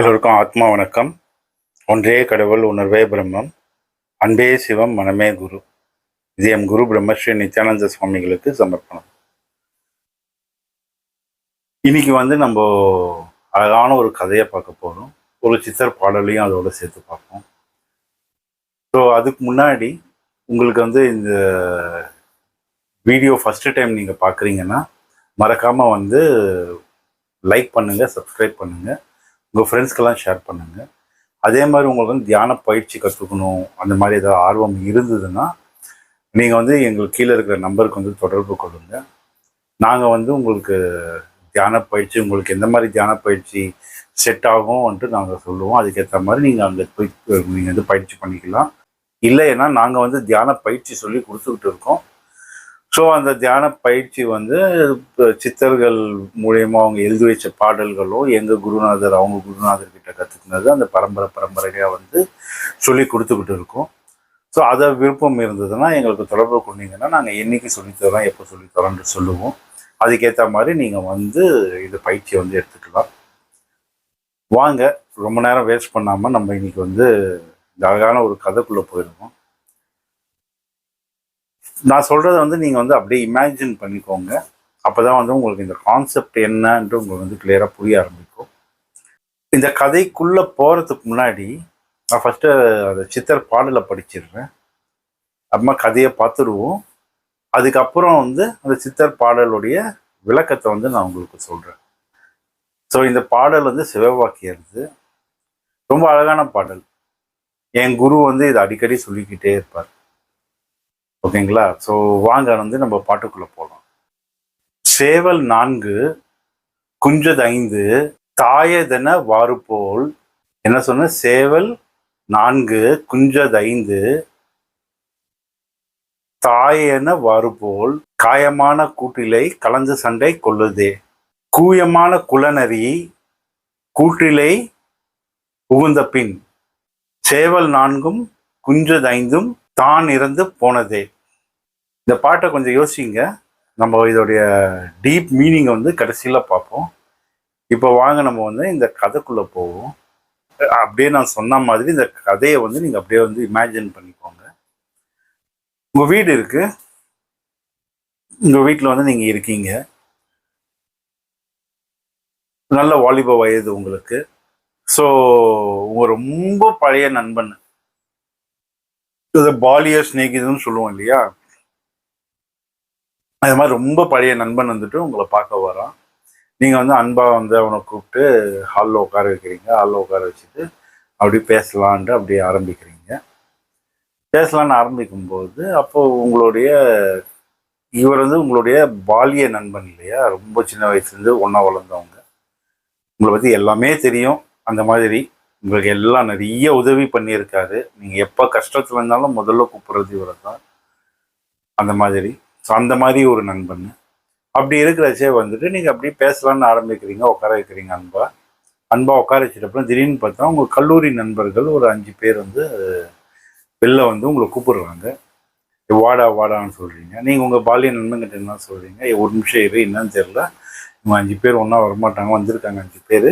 எல்லோருக்கும் ஆத்மா வணக்கம். ஒன்றே கடவுள் உணர்வே பிரம்மம். அன்பே சிவம் மனமே குரு. இது எம் குரு பிரம்மஸ்ரீ நித்யானந்த சுவாமிகளுக்கு சமர்ப்பணம். இன்னைக்கு வந்து நம்ம அழகான ஒரு கதையை பார்க்க போகிறோம் ஒரு சித்தர் பாடலையும் அதோட சேர்த்து பார்ப்போம். ஸோ அதுக்கு முன்னாடி உங்களுக்கு வந்து இந்த வீடியோ ஃபஸ்ட்டு டைம் நீங்கள் பார்க்குறீங்கன்னா மறக்காமல் வந்து லைக் பண்ணுங்கள் சப்ஸ்கிரைப் பண்ணுங்கள் உங்கள் ஃப்ரெண்ட்ஸ்க்கெல்லாம் ஷேர் பண்ணுங்கள் அதே மாதிரி உங்களுக்கு வந்து தியான பயிற்சி கற்றுக்கணும் அந்த மாதிரி ஏதாவது ஆர்வம் இருந்ததுன்னா நீங்கள் வந்து எங்களுக்கு கீழே இருக்கிற நம்பருக்கு வந்து தொடர்பு கொள்ளுங்கள் நாங்கள் வந்து உங்களுக்கு தியான பயிற்சி உங்களுக்கு எந்த மாதிரி தியான பயிற்சி செட் ஆகும்ன்ட்டு நாங்கள் சொல்லுவோம். அதுக்கேற்ற மாதிரி நீங்கள் அங்கே போய் நீங்கள் வந்து பயிற்சி பண்ணிக்கலாம். இல்லைன்னா நாங்கள் வந்து தியான பயிற்சி சொல்லி கொடுத்துக்கிட்டு இருக்கோம். ஸோ அந்த தியான பயிற்சி வந்து சித்தர்கள் மூலயமா அவங்க எழுதி வச்ச பாடல்களோ எங்கள் குருநாதர் அவங்க குருநாதர் கிட்ட கற்றுக்கினது அந்த பரம்பரை பரம்பரையாக வந்து சொல்லி கொடுத்துக்கிட்டு இருக்கோம். ஸோ அதை விருப்பம் இருந்ததுன்னா எங்களுக்கு தொடர்பு கொண்டீங்கன்னா நாங்கள் என்னைக்கு சொல்லித்தரோம் எப்போ சொல்லித்தரோம்னு சொல்லுவோம். அதுக்கேற்ற மாதிரி நீங்கள் வந்து இந்த பயிற்சியை வந்து எடுத்துக்கலாம். வாங்க ரொம்ப நேரம் வேஸ்ட் பண்ணாமல் நம்ம இன்றைக்கி வந்து இந்த அழகான ஒரு கதைக்குள்ளே போயிருக்கோம். நான் சொல்கிறத வந்து நீங்கள் வந்து அப்படியே இமேஜின் பண்ணிக்கோங்க. அப்போ தான் வந்து உங்களுக்கு இந்த கான்செப்ட் என்னன்ட்டு உங்களுக்கு வந்து கிளியராக புரிய ஆரம்பிக்கும். இந்த கதைக்குள்ளே போகிறதுக்கு முன்னாடி நான் ஃபஸ்ட்டு அந்த சித்தர் பாடலை படிச்சிடுறேன். அப்புறமா கதையை பார்த்துருவோம். அதுக்கப்புறம் வந்து அந்த சித்தர் பாடலுடைய விளக்கத்தை வந்து நான் உங்களுக்கு சொல்கிறேன் ஸோ இந்த பாடல் வந்து சிவவாக்கியது ரொம்ப அழகான பாடல். என் குரு வந்து இதை அடிக்கடி சொல்லிக்கிட்டே இருப்பார். ஓகேங்களா? ஸோ வாங்க வந்து நம்ம பாட்டுக்குள்ளே போகலாம் சேவல் நான்கு குஞ்சது ஐந்து தாயதென வாறுபோல். என்ன சொன்ன? சேவல் நான்கு குஞ்சதைந்து தாயென வாறுபோல். காயமான கூட்டிலை கலந்து சண்டை கொள்ளுதே. கூயமான குலநரி கூட்டிலை புகுந்த பின். சேவல் நான்கும் குஞ்சதைந்தும் தான் இறந்து போனதே. இந்த பாட்டை கொஞ்சம் யோசிங்க. நம்ம இதோடைய டீப் மீனிங்கை வந்து கடைசியில் பார்ப்போம். இப்போ வாங்க நம்ம வந்து இந்த கதைக்குள்ளே போவோம். அப்படியே நான் சொன்ன மாதிரி இந்த கதையை வந்து நீங்கள் அப்படியே வந்து இமேஜின் பண்ணிக்கோங்க. உங்கள் வீடு இருக்குது உங்கள் வீட்டில் வந்து நீங்கள் இருக்கீங்க. நல்ல வாலிப வயது உங்களுக்கு. ஸோ உங்கள் ரொம்ப பழைய நண்பன். இது பாலிய ஸ்நேகிதன்னு சொல்லுவோம் இல்லையா? அது மாதிரி ரொம்ப பழைய நண்பன் வந்துட்டு உங்களை பார்க்க வரான். நீங்கள் வந்து அன்பாக வந்து அவனை கூப்பிட்டு ஹாலில் உட்கார வைக்கிறீங்க. ஹாலில் உட்கார வச்சுட்டு அப்படி பேசலான்ட்டு அப்படியே ஆரம்பிக்கிறீங்க. பேசலான்னு ஆரம்பிக்கும்போது அப்போ உங்களுடைய இவர் வந்து உங்களுடைய பாலிய நண்பன் இல்லையா? ரொம்ப சின்ன வயசுலேருந்து ஒன்றா வளர்ந்தவங்க. உங்களை பற்றி எல்லாமே தெரியும். அந்த மாதிரி உங்களுக்கு எல்லாம் நிறைய உதவி பண்ணியிருக்காரு. நீங்கள் எப்போ கஷ்டத்தில் இருந்தாலும் முதல்ல கூப்பிட்றது இவரை தான் அந்த மாதிரி. ஸோ அந்த மாதிரி ஒரு நண்பன். அப்படி இருக்கிறச்சே வந்துட்டு நீங்கள் அப்படியே பேசலான்னு ஆரம்பிக்கிறீங்க உட்கார வைக்கிறீங்க அன்பா. அன்பா உட்கார வச்சிட்டப்பறம் திடீர்னு பார்த்தா உங்கள் கல்லூரி நண்பர்கள் ஒரு அஞ்சு பேர் வந்து வெளில வந்து உங்களை கூப்பிடுறாங்க. வாடா வாடான்னு சொல்கிறீங்க நீங்கள் உங்கள் பாலிய நண்பன்கிட்ட என்ன சொல்கிறீங்க ஒரு நிமிஷம் இரு என்னன்னு தெரில இவங்க அஞ்சு பேர் ஒன்றா வரமாட்டாங்க வந்திருக்காங்க அஞ்சு பேர்.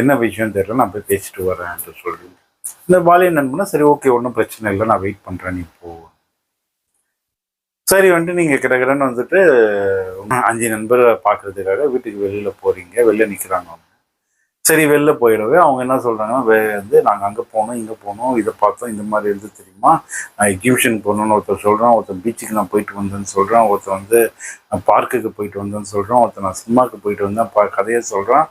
என்ன விஷயம் தெரியல நான் போய் பேசிட்டு வரேன்ட்டு சொல்லி. இந்த பாலிய நண்பனா சரி ஓகே ஒன்றும் பிரச்சனை இல்லை நான் வெயிட் பண்ணுறேன் நீ போ. சரி வந்துட்டு நீங்கள் கிடக்கிறன்னு வந்துட்டு அஞ்சு நண்பரை பார்க்கறதுக்காக வீட்டுக்கு வெளியில் போகிறீங்க வெளில நிற்கிறாங்க சரி வெளில போயிடவே அவங்க என்ன சொல்கிறாங்கன்னா வே வந்து நாங்கள் அங்கே போனோம் இங்கே போனோம் இதை பார்த்தோம் இந்த மாதிரி இருந்து தெரியுமா? நான் எக்ஸிபிஷன் போகணுன்னு ஒருத்தர் சொல்கிறான் ஒருத்தர் பீச்சுக்கு நான் போயிட்டு வந்தேன்னு சொல்கிறான் ஒருத்தர் வந்து நான் பார்க்குக்கு போயிட்டு வந்தேன்னு சொல்கிறான் ஒருத்தர் நான் சினிமாவுக்கு போயிட்டு வந்தேன் பா கதையை சொல்கிறான்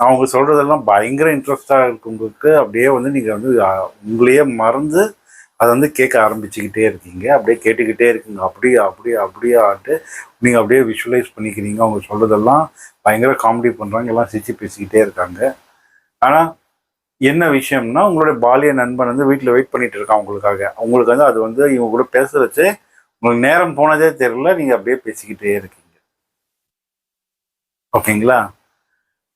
அவங்க சொல்கிறதெல்லாம் பயங்கர இன்ட்ரெஸ்டாக இருக்கவங்களுக்கு அப்படியே வந்து நீங்கள் வந்து உங்களையே மறந்து அதை வந்து கேட்க ஆரம்பிச்சுக்கிட்டே இருக்கீங்க. அப்படியே கேட்டுக்கிட்டே இருக்கீங்க. அப்படியே அப்படியே அப்படியே ஆட்டு நீங்கள் அப்படியே விஷுவலைஸ் பண்ணிக்கிறீங்க. அவங்க சொல்கிறதெல்லாம் பயங்கர காமெடி பண்ணுறாங்க எல்லாம் சிரிச்சு பேசிக்கிட்டே இருக்காங்க. ஆனால் என்ன விஷயம்னா உங்களுடைய பாலிய நண்பன் வந்து வீட்டில் வெயிட் பண்ணிட்டு இருக்கான் உங்களுக்காக. உங்களுக்கு வந்து அது வந்து இவங்க கூட பேசுறச்சு உங்களுக்கு நேரம் போனதே தெரியல. நீங்கள் அப்படியே பேசிக்கிட்டே இருக்கீங்க. ஓகேங்களா?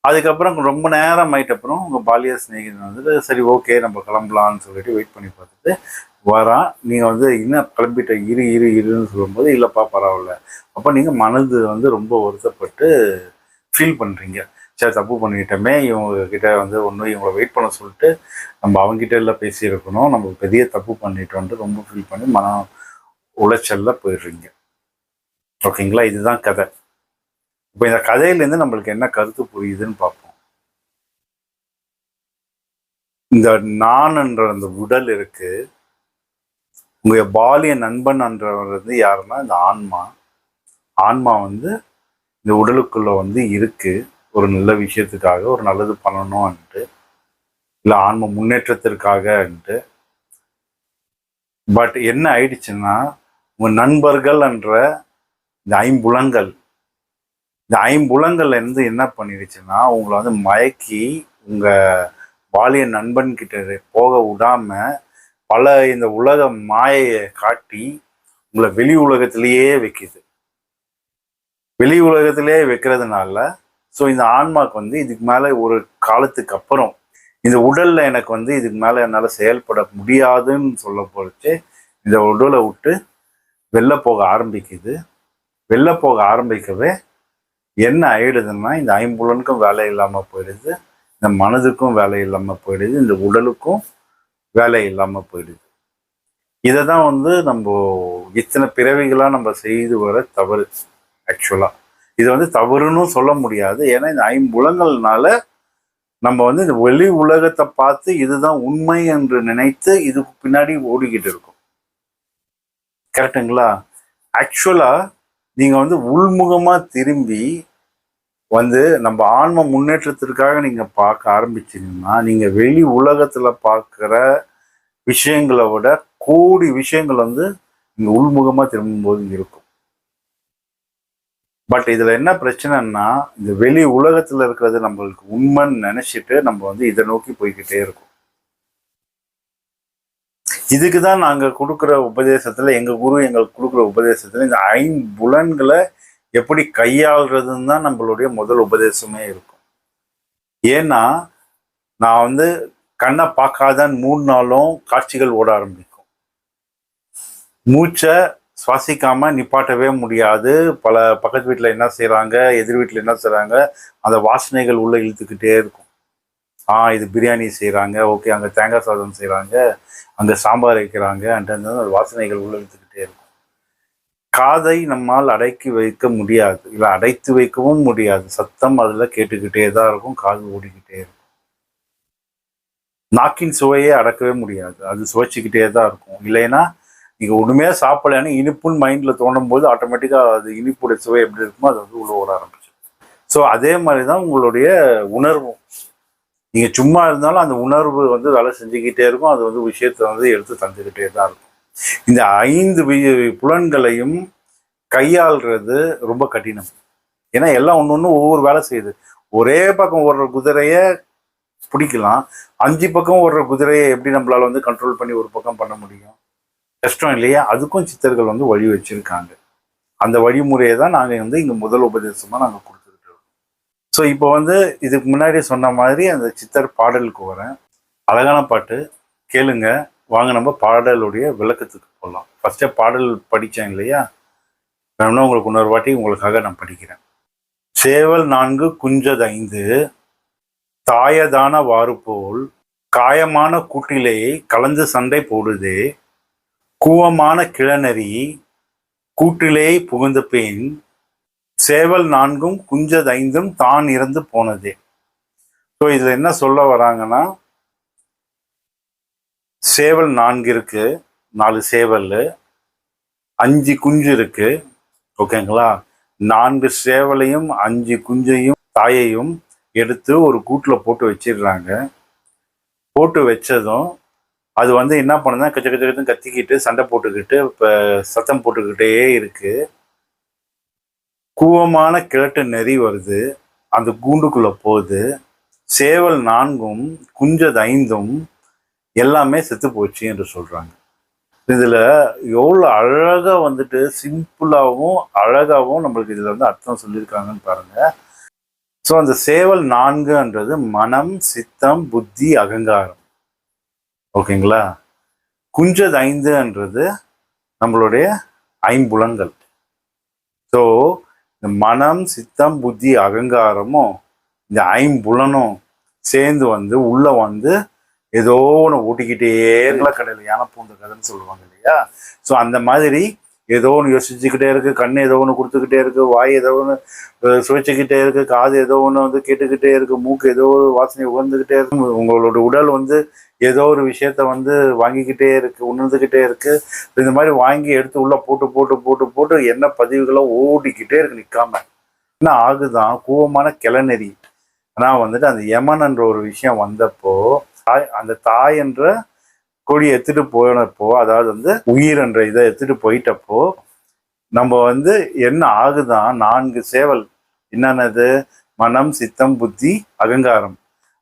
அதுக்கப்புறம் ரொம்ப நேரம் ஆயிட்ட அப்புறம் உங்கள் பாலிய சிநேகிதன் வந்துட்டு சரி ஓகே நம்ம கிளம்பலான்னு சொல்லிட்டு வெயிட் பண்ணி பார்த்துட்டு வரான் நீங்கள் வந்து இன்னும் கிளம்பிட்ட இரு இரு இருன்னு சொல்லும்போது இல்லைப்பா பரவாயில்ல. அப்போ நீங்கள் மனது வந்து ரொம்ப வருத்தப்பட்டு ஃபீல் பண்ணுறீங்க சரி தப்பு பண்ணிட்டோமே இவங்க கிட்ட வந்து ஒன்று இவங்களை வெயிட் பண்ண சொல்லிட்டு நம்ம அவங்ககிட்ட எல்லாம் பேசியிருக்கணும். நம்ம பெரிய தப்பு பண்ணிட்டோன்ட்டு ரொம்ப ஃபீல் பண்ணி மன உளைச்சலில் போயிடுறீங்க. ஓகேங்களா? இதுதான் கதை. இப்போ இந்த கதையிலேருந்து நம்மளுக்கு என்ன கருத்து புரியுதுன்னு பார்ப்போம். இந்த நான் என்ற அந்த உடல் இருக்கு. உங்க பாலிய நண்பன் என்றவர் வந்து யாருன்னா இந்த ஆன்மா. ஆன்மா வந்து இந்த உடலுக்குள்ள வந்து இருக்கு. ஒரு நல்ல விஷயத்துக்காக ஒரு நல்லது பண்ணணும்ன்ட்டு இல்லை ஆன்ம முன்னேற்றத்திற்காகன்ட்டு பட் என்ன ஆயிடுச்சுன்னா உங்க நண்பர்கள் என்ற இந்த ஐம்புலங்கள் இந்த ஐம்புலங்கள்ல இருந்து என்ன பண்ணிடுச்சுன்னா உங்களை வந்து மயக்கி உங்க பாலிய நண்பன் கிட்ட போக விடாம பல இந்த உலக மாயையை காட்டி உங்களை வெளி உலகத்திலேயே வைக்குது. வெளி உலகத்திலேயே வைக்கிறதுனால ஸோ இந்த ஆன்மாக்கு வந்து இதுக்கு மேலே ஒரு காலத்துக்கு அப்புறம் இந்த உடலில் எனக்கு வந்து இதுக்கு மேலே என்னால் செயல்பட முடியாதுன்னு சொல்ல போச்சு இந்த உடலை விட்டு வெளில போக ஆரம்பிக்குது. வெளில போக ஆரம்பிக்கவே என்ன ஆயிடுதுன்னா இந்த ஐம்புலனுக்கும் வேலை இல்லாமல் போயிடுது இந்த மனதுக்கும் வேலை இல்லாமல் போயிடுது இந்த உடலுக்கும் வேலை இல்லாமல் போயிடுது. இதை தான் வந்து நம்ம இத்தனை பிறவிகளாக நம்ம செய்து வர தவறு ஆக்சுவலாக இது வந்து தவறுன்னு சொல்ல முடியாது. ஏன்னா இந்த ஐம்புலங்கள்னால நம்ம வந்து இந்த வெளி உலகத்தை பார்த்து இதுதான் உண்மை என்று நினைத்து இதுக்கு பின்னாடி ஓடிக்கிட்டு இருக்கும். கரெக்டுங்களா ஆக்சுவலா நீங்க வந்து உள்முகமா திரும்பி வந்து நம்ம ஆன்ம முன்னேற்றத்திற்காக நீங்க பார்க்க ஆரம்பிச்சீங்கன்னா நீங்க வெளி உலகத்துல பார்க்குற விஷயங்களை விட கோடி விஷயங்கள் வந்து நீங்க உள்முகமா திரும்பும்போது இருக்கும். பட் இதுல என்ன பிரச்சனைன்னா இந்த வெளி உலகத்துல இருக்கிறது நம்மளுக்கு உண்மைன்னு நினைச்சிட்டு நம்ம வந்து இதை நோக்கி போய்கிட்டே இருக்கோம். இதுக்கு தான் நாங்க கொடுக்குற உபதேசத்துல எங்க குரு எங்களுக்கு கொடுக்குற உபதேசத்துல இந்த ஐம்புலன்களை எப்படி கையாளுறதுன்னு தான் நம்மளுடைய முதல் உபதேசமே இருக்கும். ஏன்னா நான் வந்து கண்ணை பார்க்காதான் மூணு நாளும் காட்சிகள் ஓட ஆரம்பிக்கும். மூச்சை சுவாசிக்காம நிப்பாட்டவே முடியாது. பல பக்கத்து வீட்டில் என்ன செய்கிறாங்க எதிர் வீட்டில் என்ன செய்கிறாங்க அந்த வாசனைகள் உள்ளே இழுத்துக்கிட்டே இருக்கும். ஆ இது பிரியாணி செய்கிறாங்க ஓகே அங்கே தேங்காய் சாதம் செய்கிறாங்க அங்கே சாம்பார் வைக்கிறாங்க அந்த வாசனைகள் உள்ளே இழுத்துக்கிட்டே இருக்கும். காதை நம்மால் அடக்கி வைக்க முடியாது. இல்லை அடைத்து வைக்கவும் முடியாது. சத்தம் அதில் கேட்டுக்கிட்டே தான் இருக்கும். காது ஓடிக்கிட்டே இருக்கும். நாக்கின் சுவையே அடக்கவே முடியாது. அது சுவைச்சிக்கிட்டே தான் இருக்கும். இல்லைன்னா நீங்கள் ஒன்றுமே சாப்பிடலன்னு இனிப்புன்னு மைண்டில் தோணும் போது ஆட்டோமேட்டிக்காக அது இனிப்புடைய சுவை எப்படி இருக்குமோ அது வந்து உள்ள ஓட ஆரம்பிச்சு ஸோ அதே மாதிரி தான் உங்களுடைய உணர்வும். நீங்கள் சும்மா இருந்தாலும் அந்த உணர்வு வந்து வேலை செஞ்சுக்கிட்டே இருக்கும். அது வந்து விஷயத்தை வந்து எடுத்து தந்துக்கிட்டே தான் இருக்கும். இந்த ஐந்து வி- புலன்களையும் கையாள்றது ரொம்ப கடினம். ஏன்னா எல்லாம் ஒன்று ஒன்று ஒவ்வொரு வேலை செய்யுது. ஒரே பக்கம் ஓடுற குதிரையை பிடிக்கலாம். அஞ்சு பக்கம் ஓடுற குதிரையை எப்படி நம்மளால வந்து கண்ட்ரோல் பண்ணி ஒரு பக்கம் பண்ண முடியும்? கஷ்டம் இல்லையா? அதுக்கும் சித்தர்கள் வந்து வழி வச்சிருக்காங்க. அந்த வழிமுறையை தான் நாங்கள் வந்து இங்கே முதல் உபதேசமாக நாங்கள் கொடுத்துக்கிட்டு இருக்கோம். ஸோ இப்போ வந்து இதுக்கு முன்னாடி சொன்ன மாதிரி அந்த சித்தர் பாடலுக்கு வரேன். அழகான பாட்டு. கேளுங்க. வாங்க நம்ம பாடலுடைய விளக்கத்துக்கு போகலாம் ஃபஸ்ட்டே பாடல் படித்தேன் இல்லையா? வேணும்னா உங்களுக்கு இன்னொரு வாட்டி உங்களுக்காக நான் படிக்கிறேன். சேவல் நான்கு குஞ்சது ஐந்து தாயதான வாறு போல் காயமான கூட்டிலேயே கலந்து சண்டை போடுதே கூவமான கிழநரி கூட்டிலே புகுந்த பெண் சேவல் நான்கும் குஞ்சதைந்தும் தான் இறந்து போனதே. ஸோ இதில் என்ன சொல்ல வராங்கன்னா சேவல் நான்கு இருக்கு நாலு சேவல் அஞ்சு குஞ்சு இருக்கு. ஓகேங்களா? நான்கு சேவலையும் அஞ்சு குஞ்சையும் தாயையும் எடுத்து ஒரு கூட்டில் போட்டு வச்சிடுறாங்க. போட்டு வச்சதும் அது வந்து என்ன பண்ணுதுன்னா கச்ச கச்ச கச்சு கத்திக்கிட்டு சண்டை போட்டுக்கிட்டு இப்போ சத்தம் போட்டுக்கிட்டே இருக்கு. கூவமான கிழட்டு நெறி வருது. அந்த கூண்டுக்குள்ளே போகுது. சேவல் நான்கும் குஞ்சது ஐந்தும் எல்லாமே செத்து போச்சு என்று சொல்கிறாங்க இதில் எவ்வளோ அழகாக வந்துட்டு சிம்பிளாகவும் அழகாகவும் நம்மளுக்கு இதில் வந்து அர்த்தம் சொல்லியிருக்காங்கன்னு பாருங்கள் ஸோ அந்த சேவல் நான்குன்றது மனம் சித்தம் புத்தி அகங்காரம். ஓகேங்களா? குஞ்சது ஐந்துன்றது நம்மளுடைய ஐம்புலங்கள் ஸோ இந்த மனம் சித்தம் புத்தி அகங்காரமும் இந்த ஐம்புலனும் சேர்ந்து வந்து உள்ளே வந்து ஏதோ ஒன்று ஊட்டிக்கிட்டே இருக்கலாம். கடையில் யானை பூந்த கதைன்னு சொல்லுவாங்க இல்லையா? ஸோ அந்த மாதிரி ஏதோ ஒன்று யோசிச்சுக்கிட்டே இருக்கு. கண் ஏதோ ஒன்று கொடுத்துக்கிட்டே இருக்கு. வாய் ஏதோ ஒன்று சுவைச்சிக்கிட்டே இருக்கு. காது ஏதோ ஒன்று வந்து கேட்டுக்கிட்டே இருக்கு. மூக்கு ஏதோ ஒரு வாசனை உகந்துக்கிட்டே இருக்கு. உங்களோட உடல் வந்து ஏதோ ஒரு விஷயத்த வந்து வாங்கிக்கிட்டே இருக்கு. உணர்ந்துக்கிட்டே இருக்கு. இந்த மாதிரி வாங்கி எடுத்து உள்ள போட்டு போட்டு போட்டு போட்டு என்ன பதிவுகளோ ஓடிக்கிட்டே இருக்கு. நிற்காம என்ன ஆகுதான்? கூவமான கிளநெறி. ஆனால் வந்துட்டு அந்த யமன் என்ற ஒரு விஷயம் வந்தப்போ தாய் அந்த தாய் என்ற கொடியை எடுத்துட்டு போனப்போ அதாவது வந்து உயிர் என்ற இதை எடுத்துட்டு போயிட்டப்போ நம்ம வந்து என்ன ஆகுதான் நான்கு சேவல். என்னென்னது? மனம் சித்தம் புத்தி அகங்காரம்.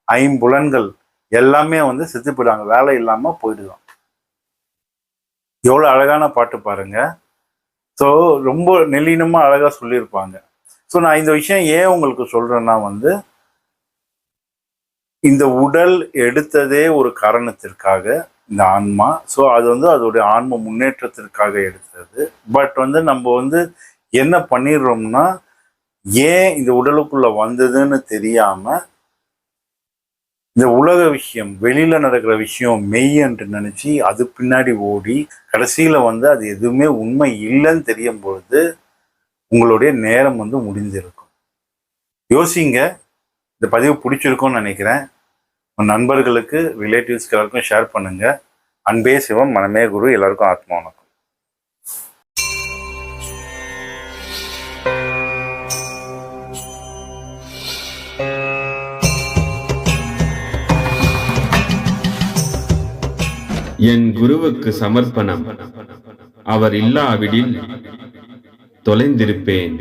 ஐம்புலன்கள் எல்லாமே வந்து செத்து போயிடுவாங்க வேலை இல்லாம போயிடுவான் எவ்வளவு அழகான பாட்டு பாருங்க. ஸோ ரொம்ப நெல்லினமா அழகா சொல்லியிருப்பாங்க. ஸோ நான் இந்த விஷயம் ஏன் உங்களுக்கு சொல்றேன்னா வந்து இந்த உடல் எடுத்ததே ஒரு காரணத்திற்காக இந்த ஆன்மா. ஸோ அது வந்து அதோடைய ஆன்ம முன்னேற்றத்திற்காக எடுத்தது. பட் வந்து நம்ம வந்து என்ன பண்ணிடுறோம்னா ஏன் இந்த உடலுக்குள்ள வந்ததுன்னு தெரியாம இந்த உலக விஷயம் வெளியில நடக்கிற விஷயம் மெய் என்று நினைச்சு அது பின்னாடி ஓடி கடைசியில வந்து அது எதுவுமே உண்மை இல்லைன்னு தெரியும் பொழுது உங்களுடைய நேரம் வந்து முடிஞ்சிருக்கும் யோசிங்க. இந்த பதிவு பிடிச்சிருக்கும்னு நினைக்கிறேன். உன் நண்பர்களுக்கு ரிலேட்டிவ்ஸ்க்கு எல்லாருக்கும் ஷேர் பண்ணுங்க. அன்பே சிவம் மனமே குரு எல்லாருக்கும் ஆத்மா வணக்கம். என் குருவுக்கு சமர்ப்பணம். அவர் இல்லாவிடில் தொலைந்திருப்பேன்.